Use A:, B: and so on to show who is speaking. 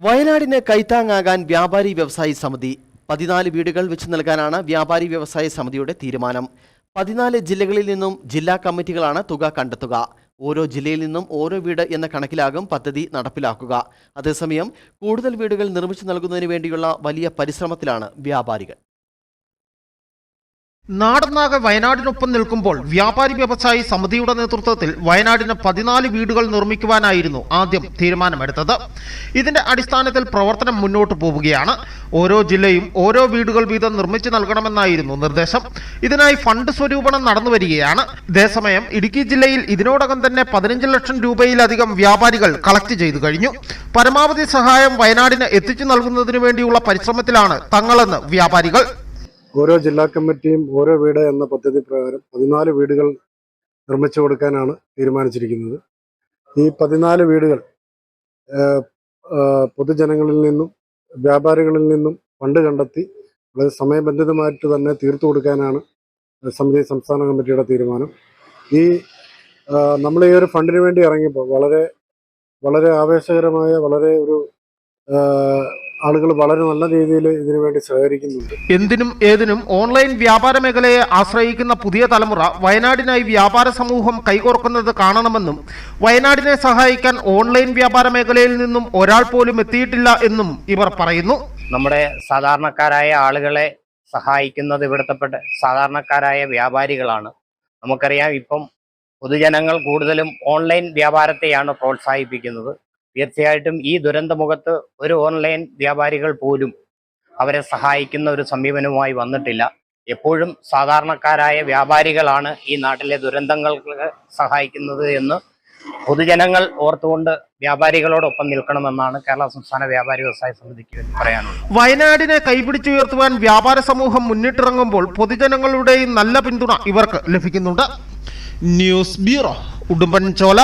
A: വയനാടിന് കൈത്താങ്ങാകാൻ വ്യാപാരി വ്യവസായി സമിതി പതിനാല് വീടുകൾ വെച്ച് നൽകാനാണ് വ്യാപാരി വ്യവസായ സമിതിയുടെ തീരുമാനം. പതിനാല് ജില്ലകളിൽ നിന്നും ജില്ലാ കമ്മിറ്റികളാണ് തുക കണ്ടെത്തുക. ഓരോ ജില്ലയിൽ നിന്നും ഓരോ വീട് എന്ന കണക്കിലാകും പദ്ധതി നടപ്പിലാക്കുക. അതേസമയം കൂടുതൽ വീടുകൾ നിർമ്മിച്ചു നൽകുന്നതിന് വേണ്ടിയുള്ള വലിയ പരിശ്രമത്തിലാണ് വ്യാപാരികൾ.
B: നാടൊന്നാകെ വയനാടിനൊപ്പം നിൽക്കുമ്പോൾ വ്യാപാരി വ്യവസായി സമിതിയുടെ നേതൃത്വത്തിൽ വയനാടിന് പതിനാല് വീടുകൾ നിർമ്മിക്കുവാനായിരുന്നു ആദ്യം തീരുമാനമെടുത്തത്. ഇതിന്റെ അടിസ്ഥാനത്തിൽ പ്രവർത്തനം മുന്നോട്ട് പോവുകയാണ്. ഓരോ ജില്ലയും ഓരോ വീടുകൾ വീതം നിർമ്മിച്ചു നൽകണമെന്നായിരുന്നു നിർദ്ദേശം. ഇതിനായി ഫണ്ട് സ്വരൂപണം നടന്നു വരികയാണ്. ഇതേസമയം ഇടുക്കി ജില്ലയിൽ ഇതിനോടകം തന്നെ പതിനഞ്ച് ലക്ഷം രൂപയിലധികം വ്യാപാരികൾ കളക്ട് ചെയ്തു കഴിഞ്ഞു. പരമാവധി സഹായം വയനാടിന് എത്തിച്ചു നൽകുന്നതിനു വേണ്ടിയുള്ള പരിശ്രമത്തിലാണ് തങ്ങളെന്ന് വ്യാപാരികൾ
C: ഓരോ ജില്ലാ കമ്മിറ്റിയും ഓരോ വീട് എന്ന പദ്ധതി പ്രകാരം പതിനാല് വീടുകൾ നിർമ്മിച്ചു കൊടുക്കാനാണ് തീരുമാനിച്ചിരിക്കുന്നത്. ഈ പതിനാല് വീടുകൾ പൊതുജനങ്ങളിൽ നിന്നും വ്യാപാരികളിൽ നിന്നും ഫണ്ട് കണ്ടെത്തി വളരെ സമയബന്ധിതമായിട്ട് തന്നെ തീർത്തു കൊടുക്കാനാണ് സമിതി സംസ്ഥാന കമ്മിറ്റിയുടെ തീരുമാനം. ഈ നമ്മൾ ഈ ഒരു ഫണ്ടിന് വേണ്ടി ഇറങ്ങിയപ്പോൾ വളരെ വളരെ ആവേശകരമായ വളരെ ഒരു ആളുകൾ വളരെ നല്ല രീതിയിൽ ഇതിനു വേണ്ടി സഹകരിക്കുന്നുണ്ട്.
B: എന്തിനും ഏതിനും ഓൺലൈൻ വ്യാപാര മേഖലയെ ആശ്രയിക്കുന്ന പുതിയ തലമുറ വയനാടിനായി വ്യാപാര സമൂഹം കൈകോർക്കുന്നത് കാണണമെന്നും വയനാടിനെ സഹായിക്കാൻ ഓൺലൈൻ വ്യാപാര മേഖലയിൽ നിന്നും ഒരാൾ പോലും എത്തിയിട്ടില്ല എന്നും ഇവർ പറയുന്നു.
D: നമ്മുടെ സാധാരണക്കാരായ ആളുകളെ സഹായിക്കുന്നത് ഇവിടുത്തെപ്പെട്ട സാധാരണക്കാരായ വ്യാപാരികളാണ്. നമുക്കറിയാം ഇപ്പം പൊതുജനങ്ങൾ കൂടുതലും ഓൺലൈൻ വ്യാപാരത്തെയാണ് പ്രോത്സാഹിപ്പിക്കുന്നത്. തീർച്ചയായിട്ടും ഈ ദുരന്തമുഖത്ത് ഒരു ഓൺലൈൻ വ്യാപാരികൾ പോലും അവരെ സഹായിക്കുന്ന ഒരു സമീപനവുമായി വന്നിട്ടില്ല. എപ്പോഴും സാധാരണക്കാരായ വ്യാപാരികളാണ് ഈ നാട്ടിലെ ദുരന്തങ്ങൾക്ക് സഹായിക്കുന്നത് എന്ന് പൊതുജനങ്ങൾ ഓർത്തുകൊണ്ട് വ്യാപാരികളോടൊപ്പം നിൽക്കണമെന്നാണ് കേരള സംസ്ഥാന വ്യാപാരി വ്യവസായ സമിതിക്ക് പറയാനുള്ളത്.
B: വയനാടിനെ കൈപിടിച്ചുയർത്തുവാൻ വ്യാപാര സമൂഹം മുന്നിട്ടിറങ്ങുമ്പോൾ പൊതുജനങ്ങളുടെയും നല്ല പിന്തുണ ഇവർക്ക് ലഭിക്കുന്നുണ്ട്. News bureau Udumbanchola.